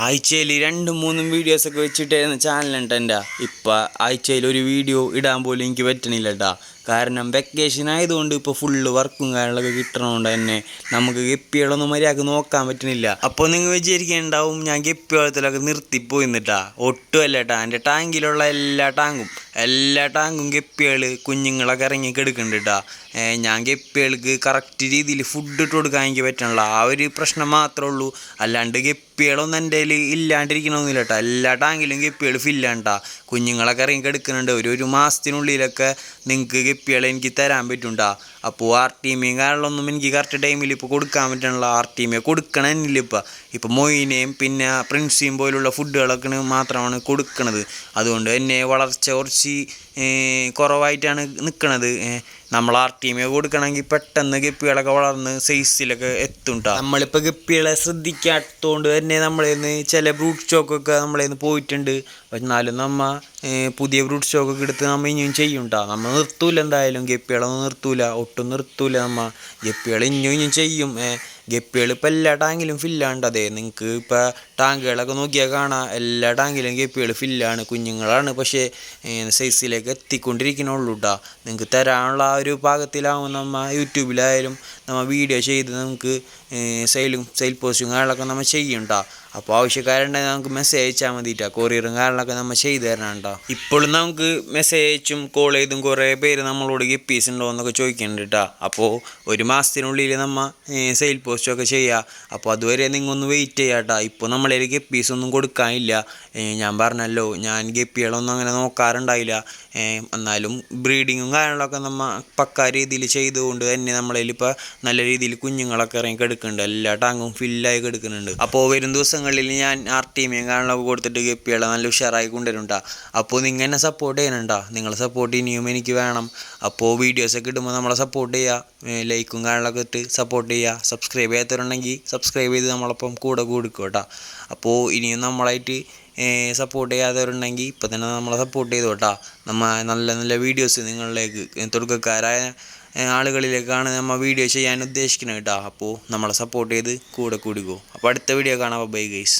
ആഴ്ചയിൽ രണ്ടും മൂന്നും വീഡിയോസൊക്കെ വെച്ചിട്ടായിരുന്നു ചാനലുണ്ട് എന്റെ ഇപ്പം ആഴ്ചയിൽ ഒരു വീഡിയോ ഇടാൻ പോലും എനിക്ക് പറ്റണില്ല കേട്ടാ കാരണം വെക്കേഷൻ ആയതുകൊണ്ട് ഇപ്പോൾ ഫുള്ള് വർക്കും കാര്യങ്ങളൊക്കെ കിട്ടണതുകൊണ്ട് തന്നെ നമുക്ക് ഗപ്പികളൊന്നും മര്യാദയ്ക്ക് നോക്കാൻ പറ്റണില്ല. അപ്പോൾ നിങ്ങൾ വിചാരിക്കുന്നുണ്ടാവും ഞാൻ ഗപ്പി വളത്തിലൊക്കെ നിർത്തിപ്പോയി ഒട്ടുമല്ല കേട്ടാ എന്റെ ടാങ്കിലുള്ള എല്ലാ ടാങ്കും എല്ലാ ടാങ്കും ഗപ്പികൾ കുഞ്ഞുങ്ങളൊക്കെ ഇറങ്ങി കിടക്കുന്നുണ്ട് ഞാൻ ഗപ്പികൾക്ക് കറക്റ്റ് രീതിയിൽ ഫുഡ് ഇട്ട് കൊടുക്കാൻ എനിക്ക് പറ്റണില്ല. ആ ഒരു പ്രശ്നം മാത്രമേ ഉള്ളൂ. അല്ലാണ്ട് ഗപ്പികളൊന്നും എന്റെ കയ്യിൽ ഇല്ലാണ്ടിരിക്കണമെന്നില്ല കേട്ടോ എല്ലാ ടാങ്കിലും ഗപ്പികൾ ഫില്ലാണ്ടാ കുഞ്ഞുങ്ങളൊക്കെ ഇറങ്ങി കിടക്കുന്നുണ്ട് ഒരു ഒരു മാസത്തിനുള്ളിലൊക്കെ നിങ്ങൾക്ക് ഗപ്പികളെ എനിക്ക് തരാൻ പറ്റുണ്ടാ അപ്പോൾ ആർ ടീമിയും കാരണമൊന്നും എനിക്ക് കറക്റ്റ് ടൈമിൽ ഇപ്പോൾ കൊടുക്കാൻ പറ്റണില്ല. ആർ ടീമിയെ കൊടുക്കണമെന്നില്ല ഇപ്പോൾ ഇപ്പോൾ മൊയിനെയും പിന്നെ പ്രിൻസിയും പോലുള്ള ഫുഡുകളൊക്കെ മാത്രമാണ് കൊടുക്കുന്നത് അതുകൊണ്ട് തന്നെ വളർച്ച കുറച്ച് കുറവായിട്ടാണ് നിൽക്കണത് നമ്മൾ ആർ ടീമിയെ കൊടുക്കണമെങ്കിൽ പെട്ടെന്ന് ഗപ്പികളൊക്കെ വളർന്ന് സൈസിലൊക്കെ എത്തും കേട്ടോ നമ്മളിപ്പോൾ ഗപ്പികളെ ശ്രദ്ധിക്കാത്തതുകൊണ്ട് തന്നെ നമ്മളെ നിന്ന് ചില ബ്രൂട്ട് സ്റ്റോക്കൊക്കെ നമ്മളെ നിന്ന് പോയിട്ടുണ്ട്. എന്നാലും നമ്മ പുതിയ ബ്രൂട്ട് സ്റ്റോക്കൊക്കെ എടുത്ത് നമ്മൾ ഇനിയും ചെയ്യും കേട്ടോ നമ്മൾ നിർത്തൂല എന്തായാലും ഗപ്പികളൊന്നും നിർത്തൂല ഒട്ടും നിർത്തൂല നമ്മ. ഗപ്പികൾ ഇനിയും ഇനിയും ചെയ്യും. ഗപ്പികൾ ഇപ്പോൾ എല്ലാ ടാങ്കിലും ഫില്ലാണ്ട് അതെ. നിങ്ങൾക്ക് ഇപ്പോൾ ടാങ്കുകളൊക്കെ നോക്കിയാൽ കാണാം. എല്ലാ ടാങ്കിലും കെപ്പികൾ ഫില്ലാണ് കുഞ്ഞുങ്ങളാണ്. പക്ഷേ സൈസിലേക്ക് എത്തിക്കൊണ്ടിരിക്കണുള്ളൂ കേട്ടോ നിങ്ങൾക്ക് തരാനുള്ള ആ ഒരു പാകത്തിലാവും നമ്മൾ യൂട്യൂബിലായാലും നമ്മൾ വീഡിയോ ചെയ്ത് നമുക്ക് സെയിലും സെയിൽ പോസ്റ്റും കാര്യങ്ങളൊക്കെ നമ്മൾ ചെയ്യും കേട്ടോ അപ്പോൾ ആവശ്യക്കാരുണ്ടെങ്കിൽ നമുക്ക് മെസ്സേജ് അയച്ചാൽ മതിട്ടാ കൊറിയറും കാര്യങ്ങളൊക്കെ നമ്മൾ ചെയ്തു തരണം കേട്ടോ ഇപ്പോഴും നമുക്ക് മെസ്സേജ് അയച്ചും കോൾ ചെയ്തും കുറേ പേര് നമ്മളോട് ഗപ്പീസ് ഉണ്ടോ എന്നൊക്കെ ചോദിക്കുന്നുണ്ട് കേട്ടോ അപ്പോൾ ഒരു മാസത്തിനുള്ളിൽ നമ്മൾ സെയിൽ പോസ്റ്റൊക്കെ ചെയ്യുക അപ്പോൾ അതുവരെ നിങ്ങൾ ഒന്ന് വെയിറ്റ് ചെയ്യാം കേട്ടോ ഇപ്പോൾ നമ്മളെ ഗപ്പീസ് ഒന്നും കൊടുക്കാനില്ല. ഞാൻ പറഞ്ഞല്ലോ ഞാൻ ഗപ്പികളൊന്നും അങ്ങനെ നോക്കാറുണ്ടായില്ല. എന്നാലും ബ്രീഡിങ്ങും കാര്യങ്ങളൊക്കെ നമ്മൾ പക്കാ രീതിയിൽ ചെയ്തുകൊണ്ട് തന്നെ നമ്മളതിൽ ഇപ്പോൾ നല്ല രീതിയിൽ കുഞ്ഞുങ്ങളൊക്കെ ഇറങ്ങി കെടുക്കുന്നുണ്ട് എല്ലാ ടാങ്കും ഫില്ലായി കെടുക്കുന്നുണ്ട് അപ്പോൾ വരും ദിവസങ്ങളിൽ ഞാൻ ആർ ടീമിയും കാര്യങ്ങളൊക്കെ കൊടുത്തിട്ട് ഗപ്പികളെ നല്ല ഉഷാറായി കൊണ്ടുവരുന്നുണ്ടാ അപ്പോൾ നിങ്ങൾ എന്നെ സപ്പോർട്ട് ചെയ്യണുണ്ടാ. നിങ്ങളെ സപ്പോർട്ട് ഇനിയും എനിക്ക് വേണം. അപ്പോൾ വീഡിയോസൊക്കെ ഇടുമ്പോൾ നമ്മളെ സപ്പോർട്ട് ചെയ്യുക ലൈക്കും കാര്യങ്ങളൊക്കെ ഇട്ട് സപ്പോർട്ട് ചെയ്യുക സബ്സ്ക്രൈബ് ചെയ്യാത്തവരുണ്ടെങ്കിൽ സബ്സ്ക്രൈബ് ചെയ്ത് നമ്മളൊപ്പം കൂടെ കൊടുക്കും കേട്ടോ അപ്പോൾ ഇനിയും നമ്മളായിട്ട് സപ്പോർട്ട് ചെയ്യാത്തവരുണ്ടെങ്കിൽ ഇപ്പം തന്നെ നമ്മളെ സപ്പോർട്ട് ചെയ്തു കേട്ടോ നമ്മൾ നല്ല നല്ല വീഡിയോസ് നിങ്ങളിലേക്ക് തുടക്കക്കാരായ ആളുകളിലേക്കാണ് നമ്മൾ വീഡിയോ ചെയ്യാൻ ഉദ്ദേശിക്കുന്നത് കേട്ടോ. അപ്പോൾ നമ്മളെ സപ്പോർട്ട് ചെയ്ത് കൂടെ കൂടിക്കോ. അപ്പോൾ അടുത്ത വീഡിയോ കാണാം. Bye guys